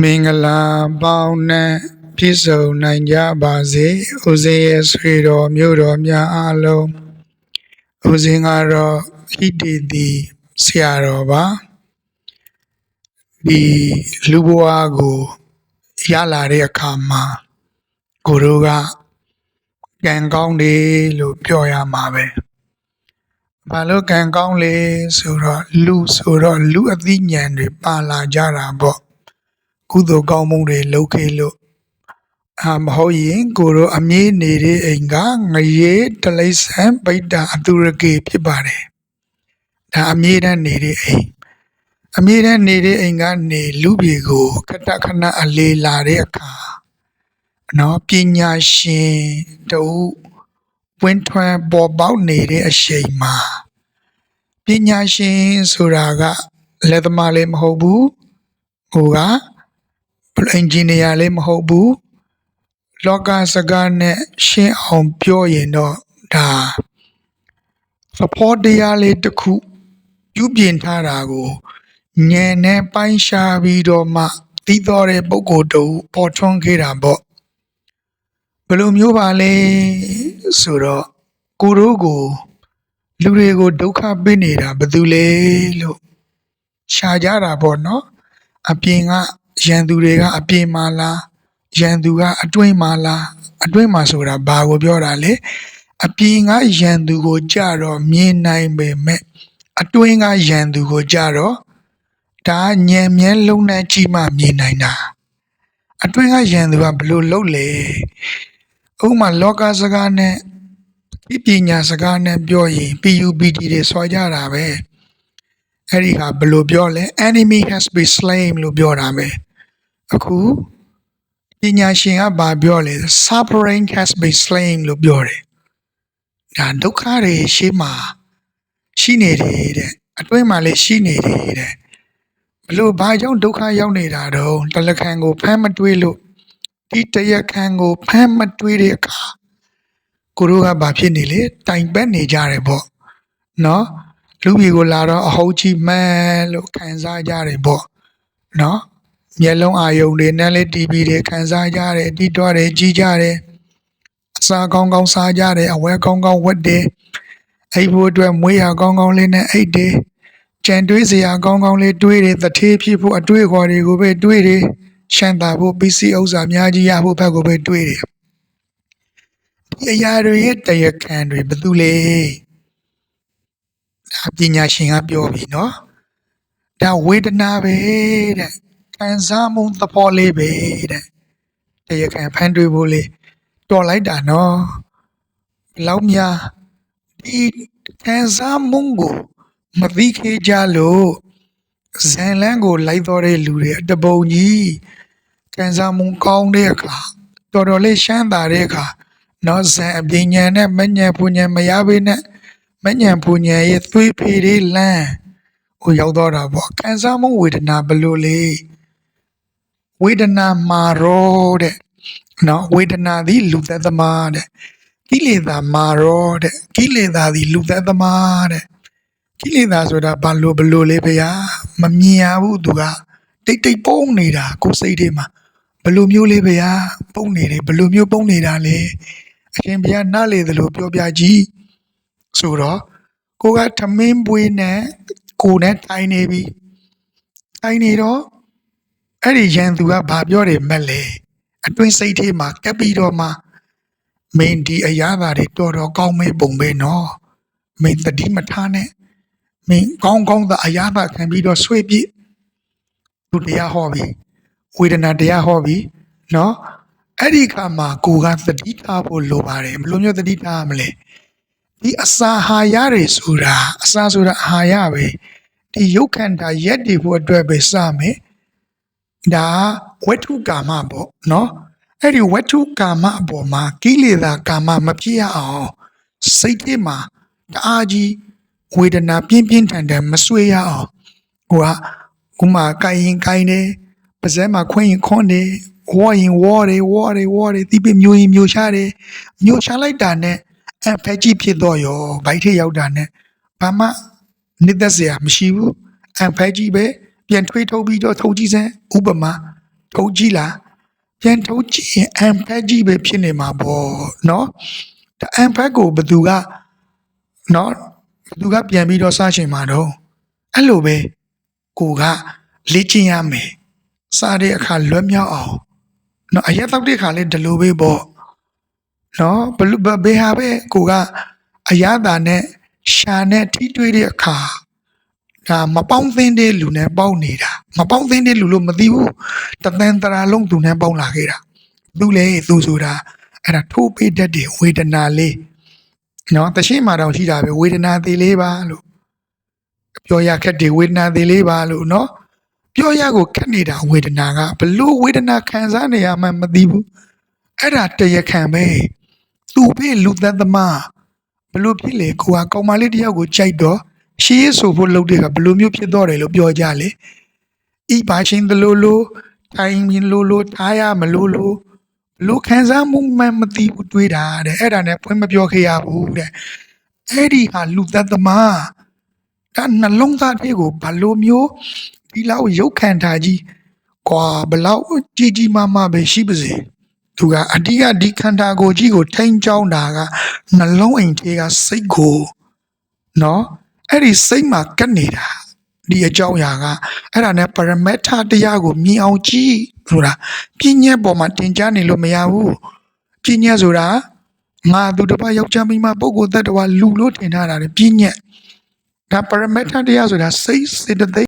မင်္ဂလာပေါင်းနဲ့ပြည့်စုံနိုင်ကြပါစေဦးဇင်းရဲ့ဆွေတော်မျိုးတော်များအားလုံးဦးဇင်းကတော့ဟိတေတိဆရာတော်ပါဒီလူဘဝကိုရလာတဲ့အခါမှာကိုတို့ကကံကောင်းတယ်လို့ပြောရမှာပဲဘာလို့ကံကောင်းလဲဆိုတော့လူဆိုတော့လူအသိဉာဏ်တွေပါလာကြတာပေါ့ ကုသိုလ်ကောင်းမှုတွေလုပ်ခဲ့လို့အာမဟုတ်ရင်ကိုတို့အမြဲနေတဲ့အိမ်ကငရေတလိษံပိတ္တာအတုရကေဖြစ်ပါတယ်ဒါအမြဲတမ်းနေတဲ့အိမ်အမြဲတမ်းနေတဲ့အိမ်ကနေလူပြေကိုခတခဏအလေးလာတဲ့အခါနော်ပညာရှင်တူဝင်းထွန်းပေါ်ပေါက်နေတဲ့အချိန်မှာပညာရှင်ဆိုတာကလက်သမားလည်းမဟုတ်ဘူးဟိုက အင်ဂျင်နီယာလည်းမဟုတ်ဘူးလောကစကားနဲ့ရှင်းအောင်ပြောရင်တော့ဒါသဘောတရားလေးတစ်ခုပြုပြင်ထားတာကိုဉာဏ်နဲ့ပိုင်းရှားပြီးတော့မှသိတော်တဲ့ပုဂ္ဂိုလ်တူပေါ်ထွန်းခဲ့တာပေါ့ဘယ်လိုမျိုးပါလဲဆိုတော့ကိုတို့ကိုလူတွေကိုဒုက္ခပေးနေတာဘာလို့လဲလို့ရှာကြတာပေါ့နော်အပြင်က ရန်သူတွေကအပြင်မှာလားရန်သူကအတွင်းမှာလားအတွင်းမှာဆိုတာဘာကိုပြောတာလဲအပြင်ကရန်သူကိုကြတော့မြင်နိုင်ပေမဲ့အတွင်းကရန်သူကိုကြတော့ဒါညံမြဲလုံးနဲ့ကြည့်မှမြင်နိုင်တာအတွင်းကရန်သူကဘယ်လိုလုပ်လဲဥပမာလောကစကားနဲ့ဒီပညာစကားနဲ့ပြောရင် PUBG တွေဆွာကြတာပဲ အဲ့ဒီဟာဘယ်လိုပြောလဲ enemy has been slain လို့ပြောတာပဲအခုပညာရှင်ကဘာပြောလဲ suffering has been slain လို့ပြောတယ်ဒါဒုက္ခတွေရှေ့မှာရှိနေတယ်တဲ့အတွင်းမှာလည်းရှိနေတယ်တဲ့ဘလို့ဘာကြောင့်ဒုက္ခရောက်နေတာတော့တလခံကိုဖမ်းမတွေးလို့ဒီတရခံကိုဖမ်းမတွေးတဲ့အခါကိုတို့ကဘာဖြစ်နေလဲတိုင်ပတ်နေကြတယ်ပေါ့နော် လူပြည်ကိုလာတော့အဟုတ်ကြီးမှန်းလို့ခံစားကြတယ်ပေါ့နော်မျက်လုံးအာယုံတွေနဲ့လည်း TV တွေခံစားကြတယ်တိတော့တယ်ကြီးကြတယ်အစာကောင်းကောင်းစားကြတယ်အဝဲကောင်းကောင်းဝတ်တယ်အိပ်ဖို့အတွက်မွေးရကောင်းကောင်းလေးနဲ့အိပ်တယ်ကြံတွေးစရာကောင်းကောင်းလေးတွေးတယ်တထေးဖြစ်ဖို့အတွေးခေါ်တွေကိုပဲတွေးတယ်ရှမ်းသာဖို့ပစ္စည်းဥစ္စာအများကြီးရဖို့ဘက်ကိုပဲတွေးတယ်ဒီအရာတွေရဲ့တရားခံတွေဘယ်သူလဲ ဒါပညာရှင်ကပြောပြီနော်ဒါဝေဒနာပဲတဲ့ခံစားမှုသဘောလေးပဲတဲ့တရားခံဖန်တွေးဖို့လေတော်လိုက်တာနော်ဘယ်လောက်များဒီခံစားမှုကိုမသိခဲ့ကြလို့ဇန်လန်းကိုလိုက်တော်တဲ့လူတွေအတပုံကြီးခံစားမှုကောင်းတဲ့အခါတော်တော်လေးရှမ်းသာတဲ့အခါနော်ဇန်အပြင်းညံနဲ့မညံပူညံမရပေနဲ့ မညံပူညံရဲ့သွေးဖေလေးလန်းဟိုရောက်တော့တာပေါ့ခံစားမှုဝေဒနာဘယ်လိုလဲဝေဒနာမာရောတဲ့နော်ဝေဒနာသည်လူသက်သမားတဲ့ကိလေသာမာရောတဲ့ကိလေသာသည်လူသက်သမားတဲ့ကိလေသာဆိုတာဘာလို့ဘလို့လဲဖေဟာမမြင်ရဘူးသူကတိတ်တိတ်ပုံနေတာကိုယ်စိတ်ထဲမှာဘလို့မျိုးလေးဖေဟာပုံနေတယ်ဘလို့မျိုးပုံနေတာလဲအရှင်ဘုရားနားလေသလိုပြောပြကြည့် ဆိုတော့ကိုကထမင်းပွေးနဲ့ကိုနဲ့ထိုင်နေပြီထိုင်နေတော့အဲ့ဒီရန်သူကဘာပြောတယ်မက်လဲအတွင်းစိတ်ထဲမှာကပ်ပြီးတော့မှမင်းဒီအရာသာတွေတော်တော်ကောင်းမဲ့ပုံပဲနော်မင်းတတိမထားနဲ့မင်းကောင်းကောင်းသာအရာသာခံပြီးတော့ဆွေးပြစ်သူတရားဟောပြီဝေဒနာတရားဟောပြီနော်အဲ့ဒီခါမှာကိုကသတိထားဖို့လိုပါတယ်ဘယ်လိုမျိုးသတိထားရမလဲ ဒီအစာဟာရတွေဆိုတာအစာဆိုတာအာဟာရပဲဒီရုပ်ခန္ဓာရက်တည်ဖို့အတွက်ပဲစမယ်ဒါဝတ္ထုကာမပေါ့နော်အဲ့ဒီဝတ္ထုကာမအပေါ်မှာကိလေသာကာမမဖြစ်ရအောင်စိတ်ထဲမှာတအားကြီးဝေဒနာပြင်းပြင်းထန်ထန်မဆွေးရအောင်ဟိုကခုမှကိုင်ရင်ကိုင်တယ်ပါးစပ်မှာခွင်းရင်ခွန်းတယ်ဝေါ်ရင်ဝေါ်တယ်ဝေါ်တယ်ဝေါ်တယ်ဒီပြမျိုးရင်မျိုးရှားတယ်မျိုးရှားလိုက်တာနဲ့ အဖက်ကြီးဖြစ်တော့ရောဘိုက်ထဲရောက်တာနဲ့ဘာမှနှစ်သက်စရာမရှိဘူးအဖက်ကြီးပဲပြန်ထွေးထုတ်ပြီးတော့ထုတ်ကြည့်စမ်းဥပမာထုတ်ကြည့်လားပြန်ထုတ်ကြည့်ရင်အန်ဖက်ကြီးပဲဖြစ်နေမှာပေါ့နော်ဒါအန်ဖက်ကိုဘယ်သူကနော်ဘယ်သူကပြန်ပြီးတော့စရှင်မှာတော့အဲ့လိုပဲကိုကလေ့ကျင့်ရမယ်စားတဲ့အခါလွတ်မြောက်အောင်နော်အရက်တောက်တဲ့အခါလည်းဒီလိုပဲပေါ့ နော်ဘလူဘဘေဟာပဲကိုကအရသာနဲ့ရှာနဲ့ထိတွေ့တဲ့အခါဒါမပေါင်းသင်းတဲ့လူနဲ့ပေါင်းနေတာမပေါင်းသင်းတဲ့လူလို့မသိဘူးတသန်တရာလုံးသူနဲ့ပေါင်းလာခဲ့တာသူလေသူဆိုတာအဲ့ဒါထိုးပေးတတ်တဲ့ဝေဒနာလေးနော်တရှိမှတော့ရှိတာပဲဝေဒနာသေးလေးပါလို့ပြောရခက်တယ်ဝေဒနာသေးလေးပါလို့နော်ပြောရကိုခက်နေတာဝေဒနာကဘလို့ဝေဒနာခံစားနေရမှမသိဘူးအဲ့ဒါတရားခံပဲ သူပဲလူသက်သမားဘလို့ဖြစ်လေကိုကကောင်မလေးတယောက်ကိုကြိုက်တော့ရှေးဆိုဖို့လုပ်တဲ့ကဘလို့မျိုးဖြစ်တော့တယ်လို့ပြောကြလေဤပါချင်းတလို့လို့ထိုင်ရင်လို့လို့ထားရမလို့လို့ဘလို့ခံစားမှုမှမသိဘူးတွေးတာတဲ့အဲ့ဒါနဲ့ဖွင့်မပြောခဲ့ရဘူးတဲ့အဲ့ဒီဟာလူသက်သမားဒါနှလုံးသားလေးကိုဘလို့မျိုးဒီလောက်ရုပ်ခံထားကြီးကွာဘလောက်ကြီးကြီးမားမားပဲရှိပါစေ သူကအတိကဒီခန္ဓာကိုယ်ကြီးကိုထိန်းချောင်းတာကနှလုံးအိမ်ထဲကစိတ်ကိုနော်အဲ့ဒီစိတ်မှာကပ်နေတာဒီအကြောင်းအရာကအဲ့ဒါနဲ့ပရမတ္ထတရားကိုမြင်အောင်ကြည့်ဆိုတာပြည့်ညက်ပေါ်မှာတင်ကြားနေလို့မရဘူးပြည့်ညက်ဆိုတာငါသူတစ်ပါးယောက်ျားမိန်းမပုဂ္ဂိုလ်တ attva လူလို့ထင်ထားတာလေပြည့်ညက်ဒါပရမတ္ထတရားဆိုတာစိတ်စေတသိက်